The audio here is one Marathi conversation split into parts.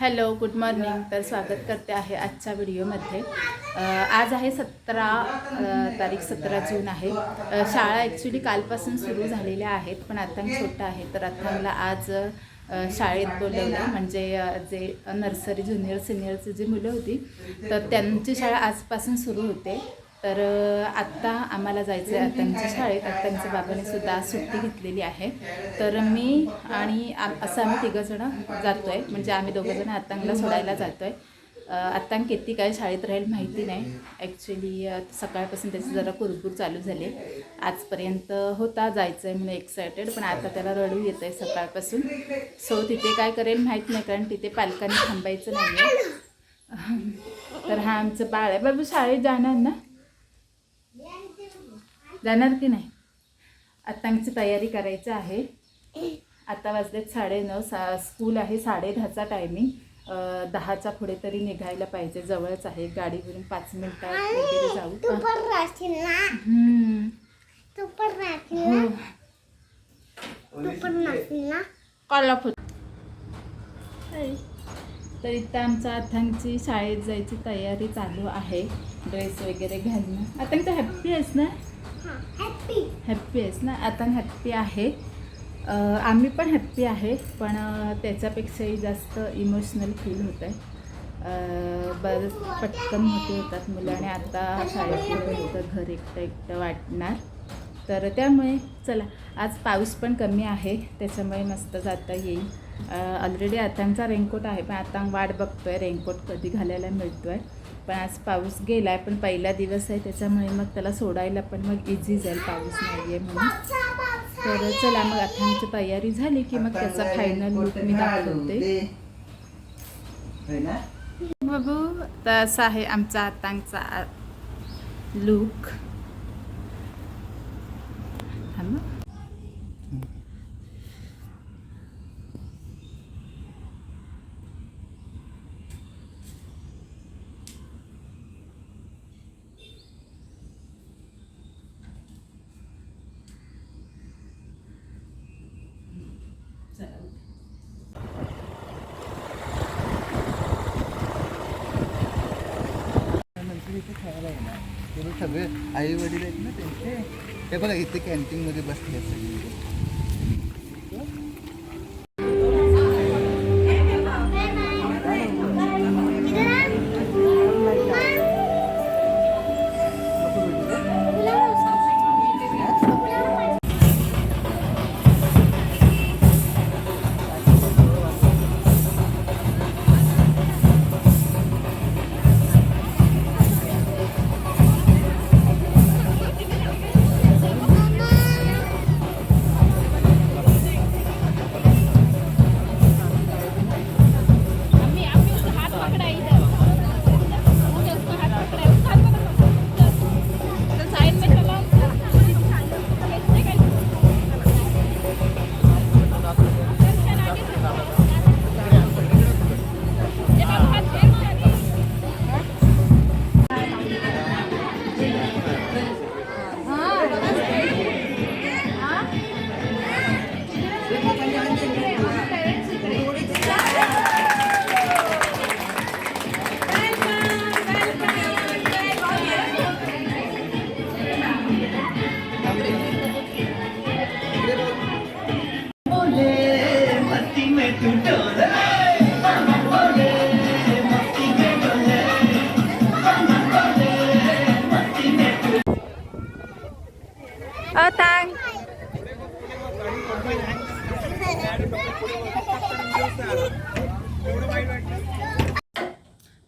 Hello good morning. तर स्वागत करते आहे आजच्या व्हिडिओमध्ये. आज आहे सतरा तारीख सतरा जून आहे. शाळा ॲक्च्युली कालपासून सुरू झालेल्या आहेत पण अथांग छोटा आहे. तर अथांगला आज शाळेत बोलवलं. म्हणजे जे नर्सरी ज्युनियर सिनियरची जी मुलं होती तर त्यांची शाळा आजपासून सुरू होते. तर आत्ता आम्हाला जायचं आहे त्यांच्या शाळेत. अत्तांच्या बाबाने सुद्धा सुट्टी घेतलेली आहे. तर मी आणि आ- असं आम्ही तिघंजणं जातो आहे म्हणजे आम्ही दोघंजणं आत्तांगला सोडायला जातो आहे आत्तांग किती काय शाळेत राहील माहिती नाही. ॲक्च्युली सकाळपासून त्याची जरा कुरबूर चालू झाली. आजपर्यंत होता जायचं आहे म्हणून एक्सायटेड पण आता त्याला रडू येतं आहे सकाळपासून. सो तिथे काय करेल माहीत नाही कारण तिथे पालकांनी थांबायचं नाही आहे तर हा आमचं बाळ आहे. बाबू शाळेत जाणार ना? जाणार की नाही? आत्ताची तयारी करायची आहे. आता वाजलेत साडेनऊ सा स्कूल आहे साडे दहाचा टायमिंग दहाच्या पुढे तरी निघायला पाहिजे जवळच आहे. गाडीवरून पाच मिनिटात वगैरे जाऊ. तू पण तर इथं आमच्या अथांगची शाळेत जायची तयारी चालू आहे. ड्रेस वगैरे घालणं. आता तर हॅप्पी आहेस ना? हॅपी हॅप्पी आहेस ना? आता हॅप्पी आहे. आम्ही पण हॅप्पी आहे पण त्याच्यापेक्षाही जास्त इमोशनल फील होतं आहे बरंच पटकन मोठे होतात मुलं आणि आता शाळेत घर एकटं एकटं वाटणार. तर त्यामुळे चला आज पाऊस पण कमी आहे त्याच्यामुळे मस्त जाता येईल. ऑलरेडी आतांचा रेनकोट आहे पण आता वाट बघतो आहे रेनकोट कधी घालायला मिळतो आहे पण आज पाऊस गेला आहे पण पहिला दिवस आहे त्याच्यामुळे मग त्याला सोडायला पण मग इझी जाईल पाऊस नाही आहे म्हणून. तर चला मग आतांची तयारी झाली की मग त्याचा फायनल लुक मी दाखवते. बाबू तर असा आहे आमचा आतांचा लुक नंतर इथे खायला येणार ते सगळे आई वडील आहेत ना त्यांचे हे बघा इथे कॅन्टीनमध्ये बसले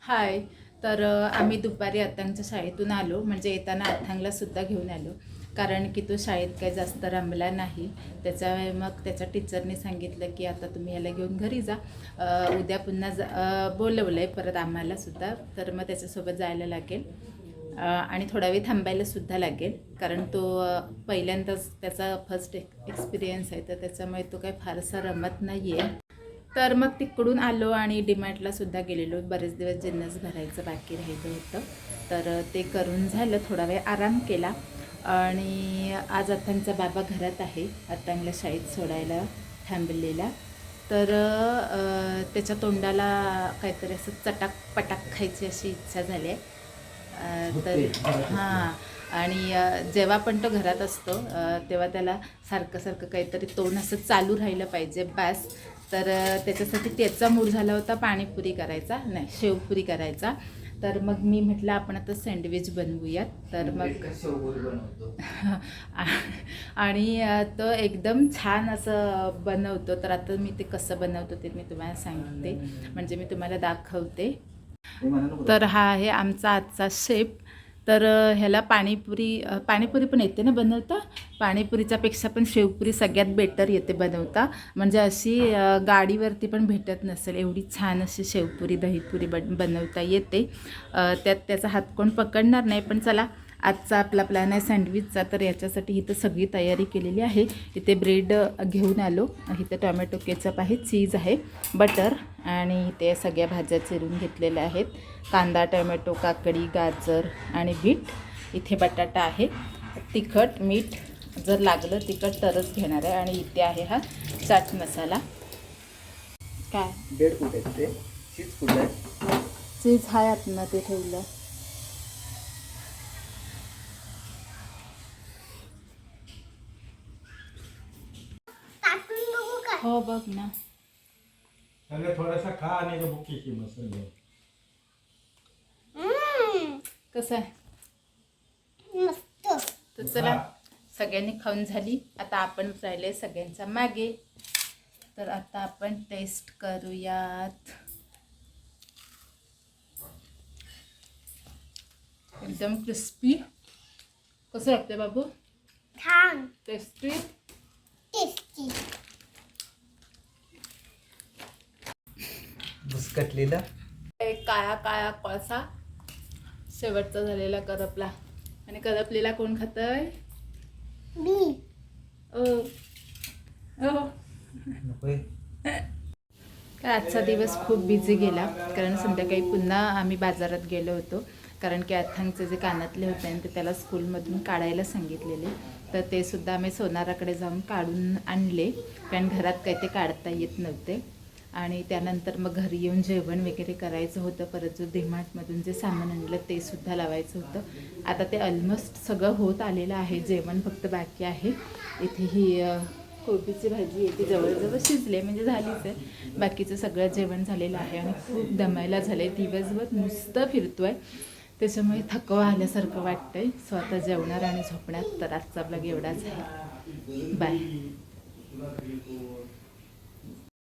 हाय तर आम्ही दुपारी अथांगच्या शाळेतून आलो. म्हणजे येताना अथांगला सुद्धा घेऊन आलो. कारण की तो शाळेत काही जास्त रमला नाही. त्याच्यामुळे मग त्याच्या टीचरने सांगितलं की आता तुम्ही याला घेऊन घरी जा. उद्या पुन्हा जा बोलवलं आहे परत आम्हाला सुद्धा. तर मग त्याच्यासोबत जायला लागेल. आणि थोडा वेळ थांबायलासुद्धा लागेल. कारण तो पहिल्यांदाच त्याचा फर्स्ट एक्सपिरियन्स आहे. तर त्याच्यामुळे तो काही फारसा रमत नाही आहे तर मग तिकडून आलो आणि डीमार्टला सुद्धा गेलेलो. बरेच दिवस जिन्नस भरायचं बाकी राहिलं होतं. तर ते करून झालं. थोडा वेळ आराम केला. आणि आज अथांगचा बाबा घरात आहे. अथांगला शाळेत सोडायला थांबलेला. तर त्याच्या तोंडाला काहीतरी असं चटाक पटाक खायची अशी इच्छा झाली आहे. तर हां. आणि जेव्हा पण तो घरात असतो तेव्हा त्याला सारखं सारखं काहीतरी तोंड असं चालू राहिलं पाहिजे. बस. तर त्याच्यासाठी त्याचा मूड झाला होता पाणीपुरी करायचा नाही शेवपुरी करायचा. तर मग मी म्हटलं आपण आता सँडविच बनवूयात. तर मग बनवतो. आणि तो एकदम छान असं बनवतो. तर आता मी ते कसं बनवतो ते मी तुम्हाला सांगते. म्हणजे मी तुम्हाला दाखवते. तर हा आहे आमचा आजचा शेप. तर ह्याला पाणीपुरी पाणीपुरी पण येते ना बनवता? पाणीपुरीच्या पेक्षा पण शेवपुरी सगळ्यात बेटर येते बनवता. म्हणजे अशी गाडीवरती पण भेटत नसेल एवढी छान अशी शेवपुरी दहीपुरी बन बनवता येते. त्यात त्याचा हात कोण पकडणार नाही पण चला आजचा आपला प्लॅन आहे सँडविचचा तर याच्यासाठी इथं सगळी तयारी केलेली आहे. इथे ब्रेड घेऊन आलो. इथे टोमॅटो केचप आहे चीज आहे बटर आणि इथे सगळ्या भाज्या चिरून घेतलेल्या आहेत. कांदा टोमॅटो काकडी गाजर आणि बीट इथे बटाटा आहे तिखट मीठ जर लागलं तिखट तरच घेणार आहे आणि इथे आहे हा चाट मसाला. काय? बेड कुठे आहे ते चीज कुठे आहे. चीज हाय आतनं ते ठेवलं. हो बघ ना. पहले थोड़ा सा खा नहीं तो भूखी की मसल हम्म, कसं आहे? मस्त. तर चला. सगळ्यांनी खाऊन झाली. आता आपण राहिले सगळ्यांच्या मागे. तर आता आपण टेस्ट करूयात. एकदम क्रिस्पी कसं वाटतंय बाबू? छान. टेस्टी टेस्टी बुसकटलेला? एक काळा काळा कोळसा. शेवटचा झालेला करपला. आणि करपलेला कोण खातंय? मी. ओ ओ नकोय तर आजचा दिवस खूप बिझी गेला? कारण संध्याकाळी पुन्हा आम्ही बाजारात गेलो होतो. कारण की अथांगचे जे कानातले होते आणि ते त्याला स्कूलमधून काढायला सांगितलेले. तर ते सुद्धा आम्ही सोनाराकडे जाऊन काढून आणले. कारण घरात काही ते काढता येत नव्हते. आणि त्यानंतर मग घरी येऊन जेवण वगैरे करायचं होतं. परत जो डिमार्टमधून जे सामान आणलं ते सुद्धा लावायचं होतं. आता ते ऑलमोस्ट सगळं होत आलेलं आहे. जेवण फक्त बाकी आहे. इथे ही कोबीची भाजी आहे. ती जवळजवळ शिजले म्हणजे झालीच आहे. बाकीचं सगळं जेवण झालेलं आहे. आणि खूप दमायला झालं आहे दिवसभर नुसतं फिरतो आहे त्याच्यामुळे थकवा आल्यासारखं वाटतंय. स्वतः जेवणार आणि झोपण्यात तर आजचा ब्लॉग एवढाच आहे. बाय